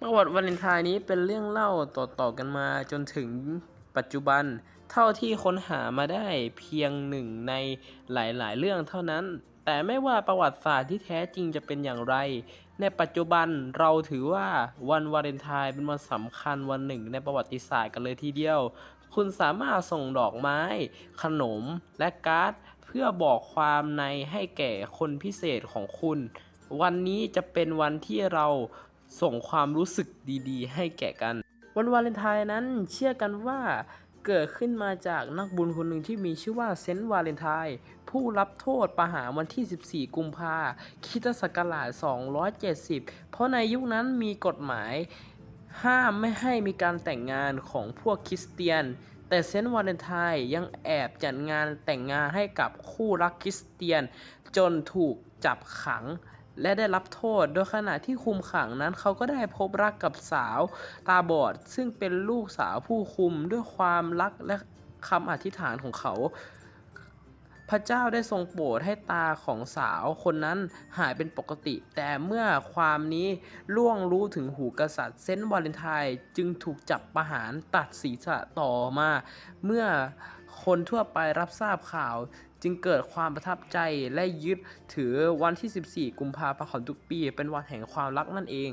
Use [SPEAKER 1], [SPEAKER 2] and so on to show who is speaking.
[SPEAKER 1] ประวัติวาเลนไทน์นี้เป็นเรื่องเล่าต่อๆกันมาจนถึงปัจจุบัน เท่าที่ค้นหามาได้เพียงหนึ่งในหลายๆ เรื่องเท่านั้น แต่ไม่ว่าประวัติศาสตร์ที่แท้จริงจะเป็นอย่างไร ในปัจจุบันเราถือว่าวันวาเลนไทน์เป็นวันสำคัญวันหนึ่งในประวัติศาสตร์กันเลยทีเดียว คุณสามารถส่งดอกไม้ ขนมและการ์ดเพื่อบอกความในให้แก่คนพิเศษของคุณ วันนี้จะเป็นวันที่เรา ส่งความรู้สึกดีๆ ให้แก่กัน วันวาเลนไทน์นั้นเชื่อกันว่าเกิดขึ้นมาจากนักบุญคนหนึ่งที่มีชื่อว่าเซนต์วาเลนไทน์ผู้รับโทษประหารวันที่ 14 กุมภาคิตศักราช 270 เพราะในยุคนั้นมีกฎหมาย ห้ามไม่ให้มีการแต่งงานของพวกคริสเตียน แต่เซนต์วาเลนไทน์ยังแอบจัดงานแต่งงานให้กับคู่รักคริสเตียน จนถูกจับขัง และได้รับโทษ โดยขณะที่คุมขังนั้นเขาก็ได้พบรักกับสาวตาบอด ซึ่งเป็นลูกสาวผู้คุมด้วยความรักและคำอธิษฐานของเขา พระเจ้าได้ทรงโปรดให้ตาของสาวคนนั้นหายเป็นปกติ แต่เมื่อความนี้ล่วงรู้ถึงหูกษัตริย์เซนต์วาเลนไทน์จึงถูกจับประหารตัดศีรษะต่อมา เมื่อคนทั่วไปรับทราบข่าวจึงเกิดความประทับใจและยึดถือวันที่ 14 กุมภาพันธ์ของทุกปี เป็นวันแห่งความรักนั่นเอง